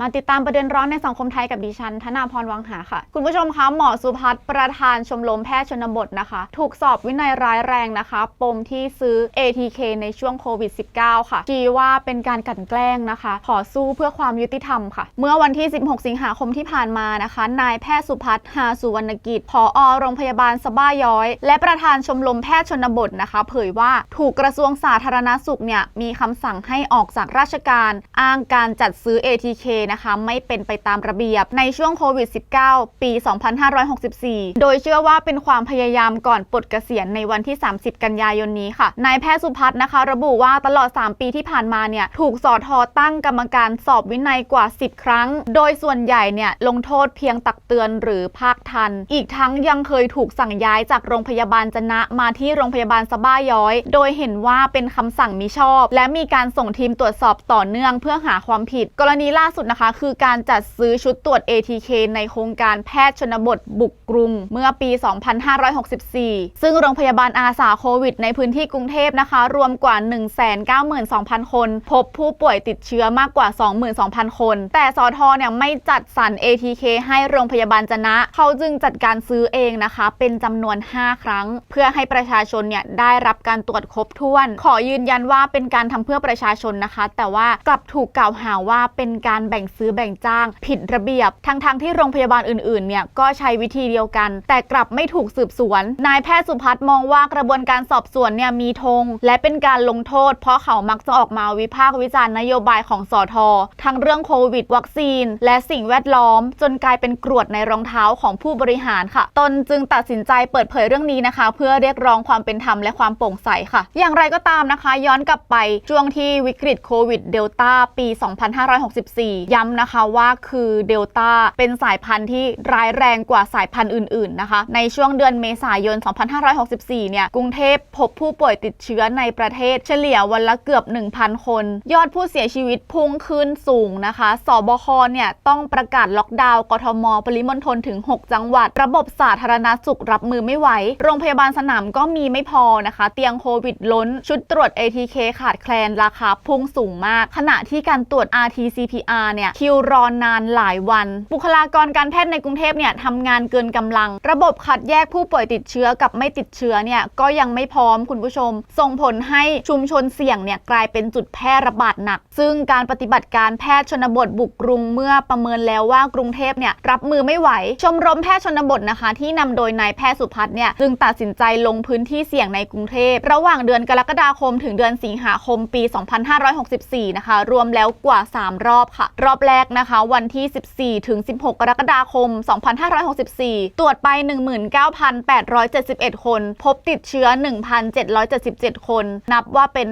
มาติดตามประเด็นร้อนในสังคมไทยกับดิฉัน ธนาพรวังหาค่ะ คุณผู้ชมคะ หมอสุพัฒน์ประธานชมรมแพทย์ชนบทนะคะ ถูกสอบวินัยร้ายแรงนะคะ ปมที่ซื้อ ATK ในช่วงโควิด -19 ค่ะชี้ว่าเป็นการกลั่นแกล้งนะคะ ขอสู้เพื่อความยุติธรรมค่ะ เมื่อวันที่ 16 สิงหาคมที่ผ่านมานะคะ นายแพทย์สุพัฒน์หาสุวรรณกิจผอโรงพยาบาลสบ้าย้อย และประธานชมรมแพทย์ชนบทนะคะ เผยว่าถูกกระทรวงสาธารณสุขเนี่ยมีคำสั่งให้ออกจากราชการ อ้างการจัดซื้อ ATK นะคะ ไม่เป็นไปตามระเบียบในช่วงโควิด -19 ปี 2564 โดยเชื่อว่าเป็นความพยายามก่อนปลดเกษียณในวันที่ 30 กันยายนนี้ค่ะนายแพทย์สุพัฒน์นะคะ ระบุว่าตลอด 3 ปีที่ผ่านมาเนี่ยถูกสอทอตั้งกรรมการสอบวินัยกว่า 10 ครั้ง โดยส่วนใหญ่เนี่ยลงโทษเพียงตักเตือนหรือภาคทัน อีกทั้งยังเคยถูกสั่งย้ายจากโรงพยาบาลจนะมาที่โรงพยาบาลสบ้าย้อย โดยเห็นว่าเป็นคำสั่งมิชอบ และมีการส่งทีมตรวจสอบต่อเนื่องเพื่อหาความผิด กรณีล่าสุดนะนะคะ คือการจัดซื้อชุดตรวจ ATK ในโครงการแพทย์ชนบทบุกกรุง เมื่อปี 2564 ซึ่งโรงพยาบาลอาสาโควิด ในพื้นที่กรุงเทพนะคะ รวมกว่า 192,000 คน พบผู้ป่วยติดเชื้อมากกว่า 22,000 คน แต่สอทอเนี่ยไม่จัดสรร ATK ให้โรงพยาบาลจนะ เขาจึงจัดการซื้อเองนะคะ เป็นจำนวน 5 ครั้ง เพื่อให้ประชาชนเนี่ยได้รับการตรวจครบถ้วน ขอยืนยันว่าเป็นการทำเพื่อประชาชนนะคะ แต่ว่ากลับถูกกล่าวหาว่าเป็นการแบ่งซื้อแบ่งจ้าง ผิดระเบียบ ทั้งๆทที่โรงพยาบาลอื่นๆเนี่ยก็ใช้วิธีเดียวกัน แต่กลับไม่ถูกสืบสวน นายแพทย์สุพัฒน์มองว่ากระบวนการสอบสวนเนี่ยมีธงและเป็นการลงโทษ เพราะเขามักจะออกมาวิพากษ์วิจารณ์นโยบายของสอทอทั้งเรื่องโควิด วัคซีน และสิ่งแวดล้อม จนกลายเป็นกรวดในรองเท้าของผู้บริหารค่ะ ตนจึงตัดสินใจเปิดเผยเรื่องนี้นะคะ เพื่อเรียกร้องความเป็นธรรมและความโปร่งใสค่ะ อย่างไรก็ตามนะคะ ย้อนกลับไปช่วงที่วิกฤตโควิดเดลต้าปี 2564ย้ำนะคะว่าคือเดลต้าเป็นสายพันธุ์ที่ร้ายแรงกว่าสายพันธุ์อื่น ๆ นะคะ ในช่วงเดือนเมษายน 2564 เนี่ย กรุงเทพพบผู้ป่วยติดเชื้อในประเทศเฉลี่ยวันละเกือบ 1,000 คน ยอดผู้เสียชีวิตพุ่งขึ้นสูงนะคะ สบค เนี่ยต้องประกาศล็อกดาวน์กทม ปริมณฑลถึง 6 จังหวัด ระบบสาธารณสุขรับมือไม่ไหว โรงพยาบาลสนามก็มีไม่พอนะคะ เตียงโควิดล้น ชุดตรวจ ATK ขาดแคลน ราคาพุ่งสูงมาก ขณะที่การตรวจ RT-CPR เนี่ยคิวรอนานหลายวัน บุคลากรการแพทย์ในกรุงเทพเนี่ยทำงานเกินกำลัง ระบบคัดแยกผู้ป่วยติดเชื้อกับไม่ติดเชื้อเนี่ยก็ยังไม่พร้อมคุณผู้ชม ส่งผลให้ชุมชนเสี่ยงเนี่ยกลายเป็นจุดแพร่ระบาดหนัก ซึ่งการปฏิบัติการแพทย์ชนบทบุกกรุงเมื่อประเมินแล้วว่ากรุงเทพเนี่ยรับมือไม่ไหว ชมรมแพทย์ชนบทนะคะ ที่นำโดยนายแพทย์สุพัฒน์เนี่ยจึงตัดสินใจลงพื้นที่เสี่ยงในกรุงเทพ ระหว่างเดือนกรกฎาคม ถึงเดือนสิงหาคมปี 2564 นะคะ รวมแล้วกว่า 3 รอบค่ะรอบแรกนะคะ วันที่ 14 ถึง 16 กรกฎาคม 2564 ตรวจไป 19,871 คน พบติดเชื้อ 1,777 คน นับว่าเป็น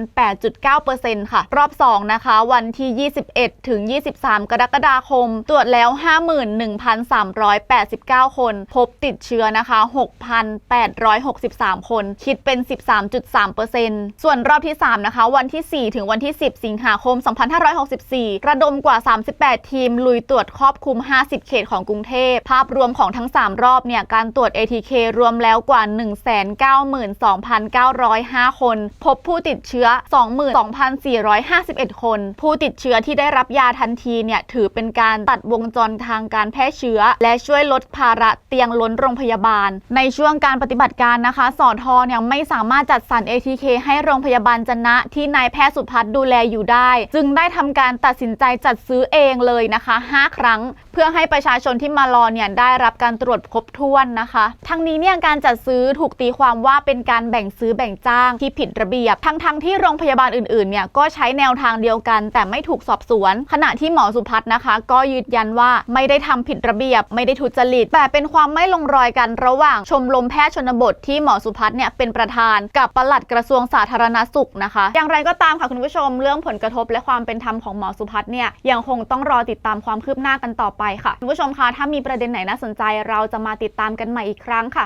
8.9%ค่ะ รอบ 2 นะคะ วันที่ 21 ถึง 23 กรกฎาคม ตรวจแล้ว 51,389 คน พบติดเชื้อนะคะ 6,863 คน คิดเป็น 13.3%ส่วนรอบที่ 3 นะคะ วันที่ 4 ถึงวันที่ 10 สิงหาคม 2564 ระดมกว่า 3 38 ทีม ลุยตรวจครอบคลุม 50 เขตของกรุงเทพ ภาพรวมของทั้ง 3 รอบเนี่ย การตรวจ ATK รวมแล้วกว่า 192,905 คน พบผู้ติดเชื้อ 22,451 คน ผู้ติดเชื้อที่ได้รับยาทันทีเนี่ย ถือเป็นการตัดวงจรทางการแพร่เชื้อ และช่วยลดภาระเตียงล้นโรงพยาบาล ในช่วงการปฏิบัติการนะคะ สอทอเนี่ยไม่สามารถจัดสรร ATK ให้โรงพยาบาลจนะที่นายแพทย์สุพัฒน์ดูแลอยู่ได้ จึงได้ทำการตัดสินใจจัดซื้อเองเลยนะคะ 5 ครั้ง เพื่อให้ประชาชนที่มารอเนี่ยได้รับการตรวจครบถ้วนนะคะ ทั้งนี้เนี่ยการจัดซื้อถูกตีความว่าเป็นการแบ่งซื้อแบ่งจ้างที่ผิดระเบียบ ทั้งๆทที่โรงพยาบาลอื่นๆเนี่ยก็ใช้แนวทางเดียวกัน แต่ไม่ถูกสอบสวน ขณะที่หมอสุพัฒน์นะคะ ก็ยืนยันว่าไม่ได้ทำผิดระเบียบ ไม่ได้ทุจริต แต่เป็นความไม่ลงรอยกันระหว่างชมรมแพทย์ชนบทที่หมอสุพัฒน์เนี่ยเป็นประธานกับปลัดกระทรวงสาธารณสุขนะคะ อย่างไรก็ตามค่ะคุณผู้ชม เรื่องผลกระทบและความเป็นธรรมของหมอสุพัฒน์เนี่ยยังคงต้องรอติดตามความคืบหน้ากันต่อไปค่ะคุณผู้ชมคะถ้ามีประเด็นไหนน่าสนใจ เราจะมาติดตามกันใหม่อีกครั้งค่ะ